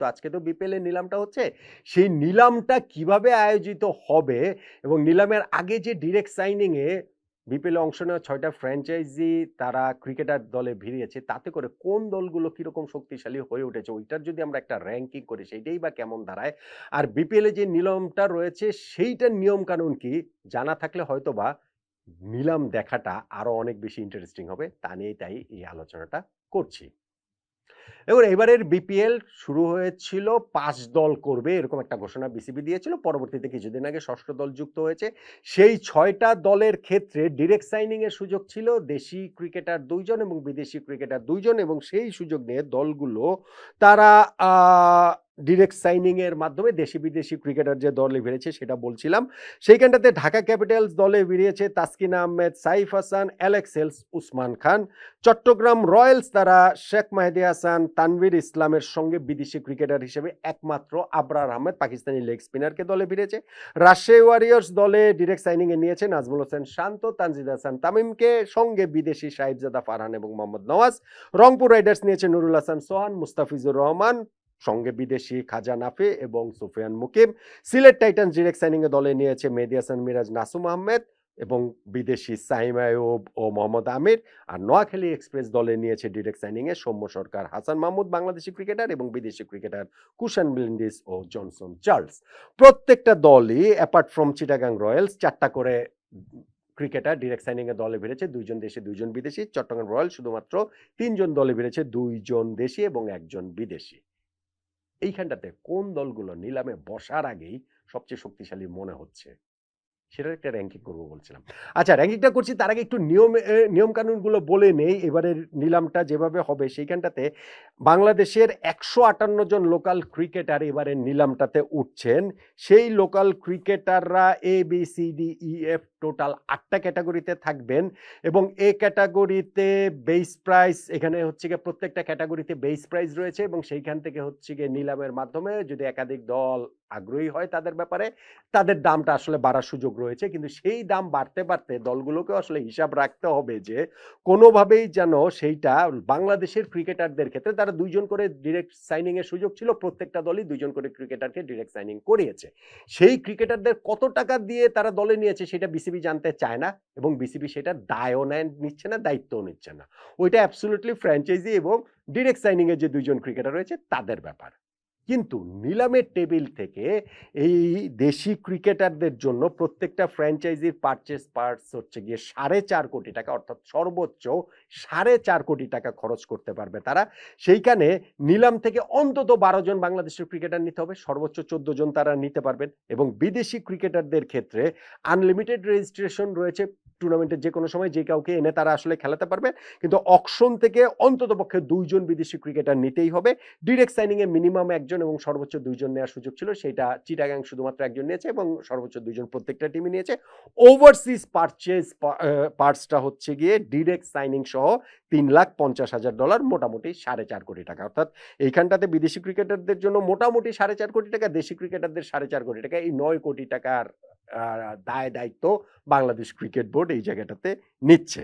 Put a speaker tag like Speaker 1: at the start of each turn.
Speaker 1: তো আজকে তো বিপিএল এর নিলামটা হচ্ছে, সেই নিলামটা কীভাবে আয়োজিত হবে এবং নিলামের আগে যে ডিরেক্ট সাইনিং এ বিপিএল অংশ নেওয়া ছয়টা ফ্র্যাঞ্চাইজি তারা ক্রিকেটার দলে ভিড়িয়েছে, তাতে করে কোন দলগুলো কীরকম শক্তিশালী হয়ে উঠেছে, ওইটার যদি আমরা একটা র্যাঙ্কিং করি, সেইটাই বা কেমন দাঁড়ায়? আর বিপিএল যে নিলামটা রয়েছে, সেইটার নিয়ম কানুন কি? জানা থাকলে হয়তো বা নিলাম দেখাটা আরও অনেক বেশি ইন্টারেস্টিং হবে। তা নিয়েই তাই এই আলোচনাটা করছি। এবং এবারের বিপিএল শুরু হয়েছিল পাঁচ দল করবে, এরকম একটা ঘোষণা বিসিবি দিয়েছিল। পরবর্তীতে কিছুদিন আগে ষষ্ঠ দল যুক্ত হয়েছে। সেই ছয়টা দলের ক্ষেত্রে ডিরেক্ট সাইনিং এর সুযোগ ছিল। দেশি ক্রিকেটার দুইজন এবং বিদেশি ক্রিকেটার দুইজন এবং সেই সুযোগ নিয়ে দলগুলো তারা ডিরেক্ট সাইনিং এর মাধ্যমে দেশি বিদেশি ক্রিকেটার যে দলে বেরিয়েছে সেটা বলছিলাম। সেইখানটাতে ঢাকা ক্যাপিটালস দলে বেরিয়েছে তাসকিন আহমেদ, সাইফ হাসান অ্যালেক্স অ্যালেক্সেলস উসমান খান। চট্টগ্রাম রয়্যালস তারা শেখ মাহেদি হাসান, তানভীর ইসলামের সঙ্গে বিদেশি ক্রিকেটার হিসেবে একমাত্র আবরার আহমেদ পাকিস্তানি লেগ স্পিনারকে দলে ফিরেছে রাজশাহী ওয়ারিয়ার্স দলে ডিরেক্ট সাইনিং এ নিয়েছে নাজমুল হোসেন শান্ত, তানজিদ হাসান তামিমকে সঙ্গে বিদেশি সাহিবজাদা ফারহান এবং মোহাম্মদ নওয়াজ। রংপুর রাইডার্স নিয়েছে নুরুল হাসান সোহান, মুস্তাফিজুর রহমান সঙ্গে বিদেশি খাজা নাফে এবং Sufiyan Muqeem. Sylhet Titan direct signing এ দলে নিয়েছে মেহেদি হাসান মিরাজ নাসুম আহমেদ এবং বিদেশি সাইম আয়ুব ও মোহাম্মদ আমির। আর নোয়াখালী এক্সপ্রেস দলে নিয়েছে ডিরেক্ট সাইনিং এ সৌম্য সরকার, হাসান মাহমুদ বাংলাদেশি ক্রিকেটার এবং বিদেশি ক্রিকেটার কুশান বিলিন্ডিস ও জনসন চার্লস। প্রত্যেকটা দলই অ্যাপার্ট ফ্রম চিটাগাং রয়্যালস চারটা করে ক্রিকেটার ডিরেক্ট সাইনিং এর দলে বেড়েছে দুইজন দেশি, দুইজন বিদেশি। চট্টগ্রাম রয়্যাল শুধুমাত্র তিনজন দলে ভিড়েছে। দুইজন দেশি এবং একজন বিদেশি। এইখানটাতে কোন দলগুলো নিলামে বসার আগেই সবচেয়ে শক্তিশালী মনে হচ্ছে? সেটার একটা র্যাঙ্কিং করব বলছিলাম। আচ্ছা র্যাঙ্কিংটা করছি তার আগে একটু নিয়ম নিয়মকানুনগুলো বলে নেই। এবারের নিলামটা যেভাবে হবে সেইখানটাতে বাংলাদেশের একশো আটান্ন জন লোকাল ক্রিকেটার এবারের নিলামটাতে উঠছেন। সেই লোকাল ক্রিকেটাররা A B C D E F total আটটা ক্যাটাগরিতে থাকবেন এবং এ ক্যাটাগরিতে বেস প্রাইস এখানে হচ্ছে গিয়ে প্রত্যেকটা ক্যাটাগরিতে বেস প্রাইস রয়েছে এবং সেইখান থেকে হচ্ছে গিয়ে নিলামের মাধ্যমে যদি একাধিক দল আগ্রহী হয় তাদের ব্যাপারে, তাদের দামটা আসলে বাড়ার সুযোগ রয়েছে। কিন্তু সেই দাম বাড়তে বাড়তে দলগুলোকেও আসলে হিসাব রাখতে হবে যে কোনোভাবেই যেন সেইটা বাংলাদেশের ক্রিকেটারদের ক্ষেত্রে তারা দুইজন করে ডিরেক্ট সাইনিং এর সুযোগ ছিল, প্রত্যেকটা দলই দুইজন করে ক্রিকেটারকে ডিরেক্ট সাইনিং করিয়েছে। সেই ক্রিকেটারদের কত টাকা দিয়ে তারা দলে নিয়েছে সেটা বিসিবি জানতে চায় না এবং বিসিবি সেটা দায়ও নেয়, নিচ্ছে না, দায়িত্বও নিচ্ছে না। ওইটা অ্যাবসুলুটলি ফ্র্যাঞ্চাইজি এবং ডিরেক্ট সাইনিংয়ের যে দুজন ক্রিকেটার রয়েছে, তাদের ব্যাপার। কিন্তু নিলামের টেবিল থেকে এই দেশি ক্রিকেটারদের জন্য প্রত্যেকটা ফ্র্যাঞ্চাইজির পারচেস পার্টস হচ্ছে গিয়ে সাড়ে চার কোটি টাকা, অর্থাৎ সর্বোচ্চ সাড়ে চার কোটি টাকা খরচ করতে পারবে তারা। সেইখানে নিলাম থেকে অন্তত বারো জন বাংলাদেশের ক্রিকেটার নিতে হবে, সর্বোচ্চ চোদ্দ জন তারা নিতে পারবেন এবং বিদেশি ক্রিকেটারদের ক্ষেত্রে আনলিমিটেড রেজিস্ট্রেশন রয়েছে টুর্নামেন্টের যে কোনো সময়, যে কাউকে এনে তারা আসলে খেলাতে পারবে। কিন্তু অকশন থেকে অন্তত পক্ষে দুইজন বিদেশি ক্রিকেটার নিতেই হবে। ডিরেক্ট সাইনিংয়ে মিনিমাম একজন এবং সর্বোচ্চ দুইজন নেওয়ার সুযোগ ছিল। সেটা চিটাগাং শুধুমাত্র একজন নিয়েছে এবং সর্বোচ্চ দুইজন প্রত্যেকটা টিমই নিয়েছে। ওভারসিজ পারচেজ পার্টসটা হচ্ছে গিয়ে ডিরেক্ট সাইনিং সহ তিন লাখ পঞ্চাশ হাজার ডলার মোটামুটি সাড়ে চার কোটি টাকা। অর্থাৎ এইখানটাতে বিদেশি ক্রিকেটারদের জন্য মোটামুটি সাড়ে চার কোটি টাকা, দেশি ক্রিকেটারদের সাড়ে চার কোটি টাকা। এই নয় কোটি টাকার দায় দায়িত্ব বাংলাদেশ ক্রিকেট বোর্ড এই জায়গাটাতে নিচ্ছে।